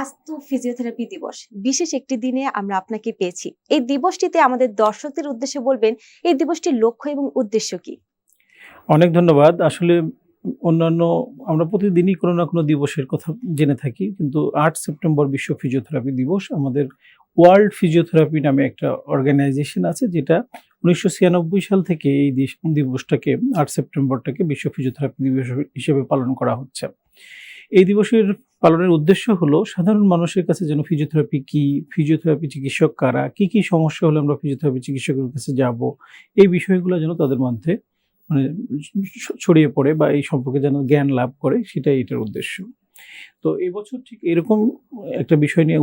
আজ তো ফিজিওথেরাপি দিবস। বিশেষ একটি দিনে আমরা আপনাকে পেয়েছি। এই দিবসটিতে আমাদের দর্শকদের উদ্দেশ্যে বলবেন, এই দিবসটির লক্ষ্য এবং উদ্দেশ্য কি? অনেক ধন্যবাদ। আসলে অন্যান্য, আমরা প্রতিদিনই কোনো না কোনো দিবসের কথা জেনে থাকি, কিন্তু আট সেপ্টেম্বর বিশ্ব ফিজিওথেরাপি দিবস, আমাদের ওয়ার্ল্ড ফিজিওথেরাপি নামে একটা অর্গানাইজেশন আছে, যেটা উনিশশো ছিয়ানব্বই সাল থেকে এই দিবসটাকে, আট সেপ্টেম্বরটাকে বিশ্ব ফিজিওথেরাপি দিবস হিসেবে পালন করা হচ্ছে। এই দিবসের পালনের উদ্দেশ্য হলো সাধারণ মানুষের কাছে যেন ফিজিওথেরাপি কি ফিজিওথেরাপি চিকিৎসক কারা, কি কি সমস্যা হলে আমরা ফিজিওথেরাপি চিকিৎসকের কাছে যাব, এই বিষয়গুলো যেন তাদের মধ্যে মানে ছড়িয়ে পড়ে বা এই সম্পর্কে যেন জ্ঞান লাভ করে, সেটাই এটার উদ্দেশ্য। তো এবছর ঠিক এরকম একটা বিষয় নিয়ে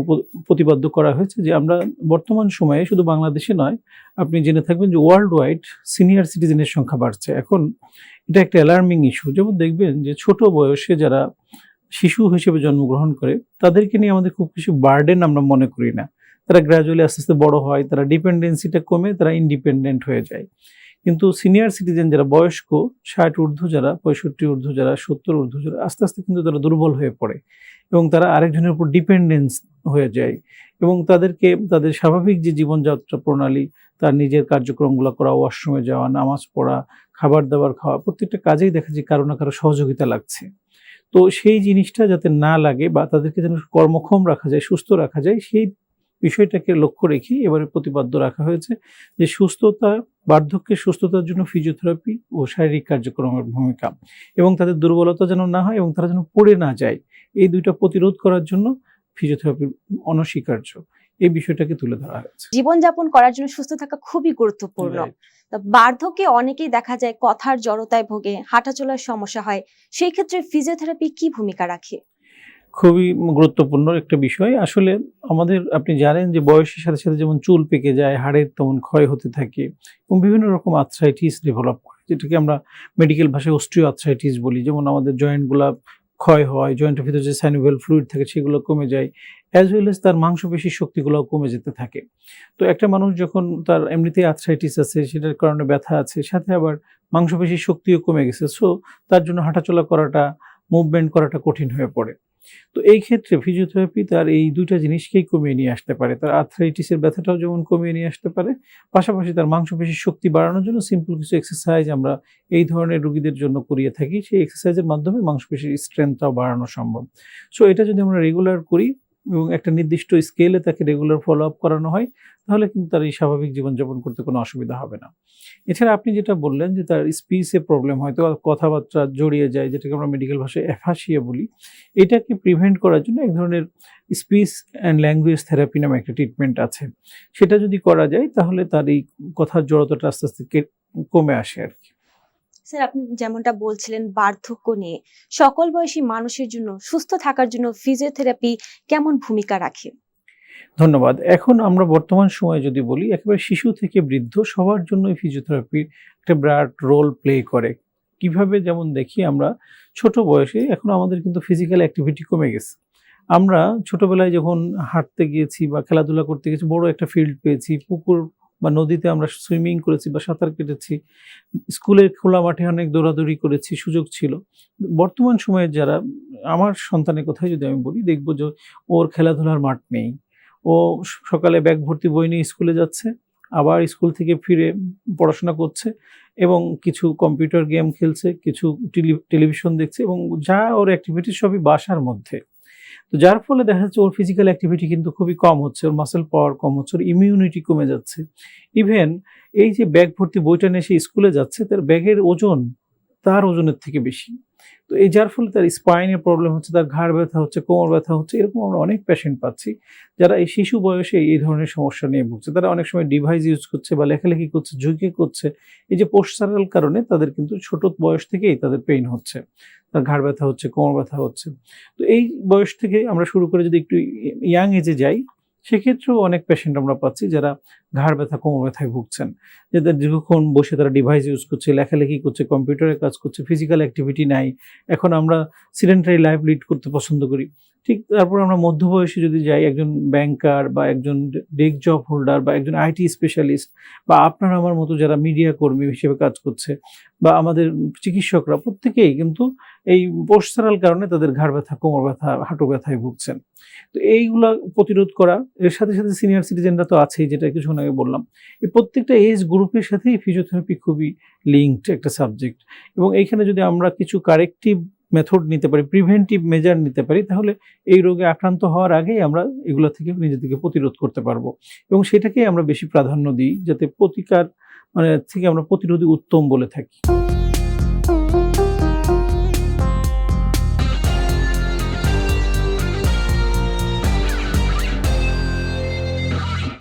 প্রতিপাদ্য করা হয়েছে যে আমরা বর্তমান সময়ে শুধু বাংলাদেশে নয়, আপনি জেনে থাকবেন যে ওয়ার্ল্ড ওয়াইড সিনিয়র সিটিজেনের সংখ্যা বাড়ছে। এখন এটা একটা অ্যালার্মিং ইস্যু যেমন দেখবেন যে ছোট বয়সে যারা শিশু হিসেবে জন্মগ্রহণ করে, তাদেরকে নিয়ে আমাদের খুব কিছু বার্ডেন আমরা মনে করি না। তারা গ্র্যাজুয়ালি আস্তে আস্তে বড় হয়, তারা ডিপেন্ডেন্সিটা কমে, তারা ইন্ডিপেন্ডেন্ট হয়ে যায়। কিন্তু সিনিয়র সিটিজেন যারা বয়স্ক, ষাট ঊর্ধ্ব যারা, পঁয়ষট্টি ঊর্ধ্ব যারা, সত্তর ঊর্ধ্ব যারা, আস্তে আস্তে কিন্তু তারা দুর্বল হয়ে পড়ে এবং তারা আরেকজনের উপর ডিপেন্ডেন্স হয়ে যায় এবং তাদেরকে, তাদের স্বাভাবিক যে জীবনযাত্রা প্রণালী, তার নিজের কার্যক্রমগুলো করা ওয়াশরুমে যাওয়া, নামাজ পড়া, খাবার দাবার খাওয়া, প্রত্যেকটা কাজেই দেখা যায় কারও না কারও সহযোগিতা লাগছে। তো সেই জিনিসটা যাতে না লাগে বা তাদেরকে যেন কর্মক্ষম রাখা যায়, সুস্থ রাখা যায়, সেই বিষয়টাকে লক্ষ্য রেখে এবারে প্রতিপাদ্য রাখা হয়েছে যে সুস্থতা, বার্ধক্যের সুস্থতার জন্য ফিজিওথেরাপি ও শারীরিক কার্যক্রমের ভূমিকা এবং তাদের দুর্বলতা যেন না হয় এবং তারা যেন পড়ে না যায়, এই দুইটা প্রতিরোধ করার জন্য ফিজিওথেরাপি অনস্বীকার্য। এই বিষয়টাকে তুলে ধরা হয়েছে। জীবনযাপন করার জন্য সুস্থ থাকা খুবই গুরুত্বপূর্ণ। বার্ধক্যে অনেকেই দেখা যায় কথার জড়তায় ভোগে হাঁটাচলার সমস্যা হয়। সেই ক্ষেত্রে ফিজিওথেরাপি কি ভূমিকা রাখে? খুবই গুরুত্বপূর্ণ একটা বিষয়। আসলে আমাদের আপনি জানেন যে বয়সের সাথে সাথে যেমন চুল পেকে যায় হাড়ের তেমন ক্ষয় হতে থাকে এবং বিভিন্ন রকম আর্থ্রাইটিস ডেভেলপ করে যেটাকে আমরা মেডিকেল ভাষায় অস্ট্রিও আর্থ্রাইটিস বলি। যেমন আমাদের জয়েন্টগুলা ক্ষয় হয় জয়েন্টের ভিতরে যে সাইনোভেল ফ্লুইড থাকে সেগুলো কমে যায় অ্যাজ ওয়েল এস তার মাংসপেশির শক্তিগুলোও কমে যেতে থাকে। তো একটা মানুষ যখন তার এমনিতেই আর্থ্রাইটিস আছে, সেটার কারণে ব্যথা আছে, সাথে আবার মাংসপেশির শক্তিও কমে গেছে সো তার জন্য হাঁটাচলা করাটা মুভমেন্ট করাটা কঠিন হয়ে পড়ে। তো এই ক্ষেত্রে ফিজিওথেরাপি তার এই দুইটা জিনিসকেই কমিয়ে নিয়ে আসতে পারে। তার আর্থ্রাইটিসের ব্যথাটাও যেমন কমিয়ে নিয়ে আসতে পারে, পাশাপাশি তার মাংসপেশির শক্তি বাড়ানোর জন্য সিম্পল কিছু এক্সারসাইজ আমরা এই ধরনের রুগীদের জন্য করিয়ে থাকি। সেই এক্সারসাইজের মাধ্যমে মাংসপেশির স্ট্রেংথটাও বাড়ানো সম্ভব। সো এটা যদি আমরা রেগুলার করি এবং একটা নির্দিষ্ট স্কেলে তাকে রেগুলার ফলো আপ করানো হয়, তাহলে কিন্তু তার এই স্বাভাবিক জীবনযাপন করতে কোনো অসুবিধা হবে না। এছাড়া আপনি যেটা বললেন যে তার স্পিচে প্রবলেম হয়তো কথাবার্তা জড়িয়ে যায়, যেটাকে আমরা মেডিকেল ভাষায় অ্যাফাসিয়া বলি, এটাকে প্রিভেন্ট করার জন্য এক ধরনের স্পিচ অ্যান্ড ল্যাঙ্গুয়েজ থেরাপি নামে একটা ট্রিটমেন্ট আছে। সেটা যদি করা যায়, তাহলে তার এই কথার জড়তাটা আস্তে আস্তে কমে আসে আর কি। স্যার আপনি যেমনটা বলছিলেন বার্ধক্য নিয়ে, সকল বয়সী মানুষের জন্য, সুস্থ থাকার জন্য ফিজিওথেরাপি কেমন ভূমিকা রাখে? ধন্যবাদ। এখন আমরা বর্তমান সময়ে যদি বলি, একেবারে শিশু থেকে বৃদ্ধ সবার জন্যই ফিজিওথেরাপির একটা বিরাট রোল প্লে করে। কীভাবে যেমন দেখি আমরা, ছোট বয়সে এখন আমাদের কিন্তু ফিজিক্যাল অ্যাক্টিভিটি কমে গেছে। আমরা ছোটবেলায় যখন হাঁটতে গিয়েছি বা খেলাধুলা করতে গেছি বড় একটা ফিল্ড পেয়েছি, পুকুর বা নদীতে আমরা সুইমিং করেছি বা সাঁতার কেটেছি, স্কুলের খোলা মাঠে অনেক দৌড়াদৌড়ি করেছি, সুযোগ ছিল। বর্তমান সময়ে যারা, আমার সন্তানের কথাই যদি আমি বলি, দেখব যে ওর খেলাধুলার মাঠ নেই। ও সকালে ব্যাগ ভর্তি বই নিয়ে স্কুলে যাচ্ছে, আবার স্কুল থেকে ফিরে পড়াশোনা করছে এবং কিছু কম্পিউটার গেম খেলছে, কিছু টেলি- টেলিভিশন দেখছে এবং যা ওর অ্যাক্টিভিটি সবই বাসার মধ্যে। তো যার ফলে দেখা যাচ্ছে ওর ফিজিক্যাল অ্যাক্টিভিটি কিন্তু খুবই কম হচ্ছে, ওর মাসেল পাওয়ার কম হচ্ছে, ওর ইমিউনিটি কমে যাচ্ছে। ইভেন এই যে ব্যাগ ভর্তি বইটা নিয়ে সে স্কুলে যাচ্ছে, তার ব্যাগের ওজন তার ওজনের থেকে বেশি। তো এই যার ফলে তার স্পাইনের প্রবলেম হচ্ছে, তার ঘাড় ব্যথা হচ্ছে, কোমর ব্যথা হচ্ছে, এরকম আমরা অনেক পেশেন্ট পাচ্ছি। যারা এই শিশু বয়সে এই ধরনের সমস্যা নিয়ে ভুগছে, তারা অনেক সময় ডিভাইস ইউজ করছে বা লেখালেখি করছে, ঝুঁকে করছে। এই যে পোস্টারাল কারণে তাদের কিন্তু ছোট বয়স থেকেই তাদের পেইন হচ্ছে। তার ঘাড় ব্যথা হচ্ছে, কোমর ব্যথা হচ্ছে। তো এই বয়স থেকে আমরা শুরু করে যদি একটু ইয়াং এজে যাই সেক্ষেত্রেও অনেক পেশেন্ট আমরা পাচ্ছি যারা ঘাড় ব্যথা, কোমর ব্যথায় ভুগছেন। যাদের দীর্ঘক্ষণ বসে তারা ডিভাইস ইউজ করছে, লেখালেখি করছে কম্পিউটারে কাজ করছে ফিজিক্যাল অ্যাক্টিভিটি নাই। এখন আমরা সিডেন্টারি লাইফ লিড করতে পছন্দ করি। ঠিক তারপর আমরা মধ্যবয়সী যদি যাই, একজন ব্যাংকার বা একজন ডেক জব হোল্ডার বা একজন আইটি স্পেশালিস্ট বা আপনার আমার মতো যারা মিডিয়া কর্মী হিসেবে কাজ করছে বা আমাদের চিকিৎসকরা প্রত্যেকেই কিন্তু এই পোস্টারাল কারণে তাদের ঘাড় ব্যথা, কোমর ব্যথা, হাঁটু ব্যথায় ভুগছেন। তো এইগুলা প্রতিরোধ করা, এর সাথে সাথে সিনিয়র সিটিজেনরা তো আছেই, যেটা কিছুক্ষণ আগে বললাম। এই প্রত্যেকটা এজ গ্রুপের সাথেই ফিজিওথেরাপি খুবই লিঙ্কড একটা সাবজেক্ট এবং এইখানে যদি আমরা কিছু কারেক্টিভ মেথড নিতে পারি প্রিভেন্টিভ মেজার নিতে পারি, তাহলে এই রোগে আক্রান্ত হওয়ার আগেই আমরা এগুলো থেকে নিজেদেরকে প্রতিরোধ করতে পারব। এবং সেটাকেই আমরা বেশি প্রাধান্য দিই, যাতে প্রতিকার মানে থেকে আমরা প্রতিরোধী উত্তম বলে থাকি।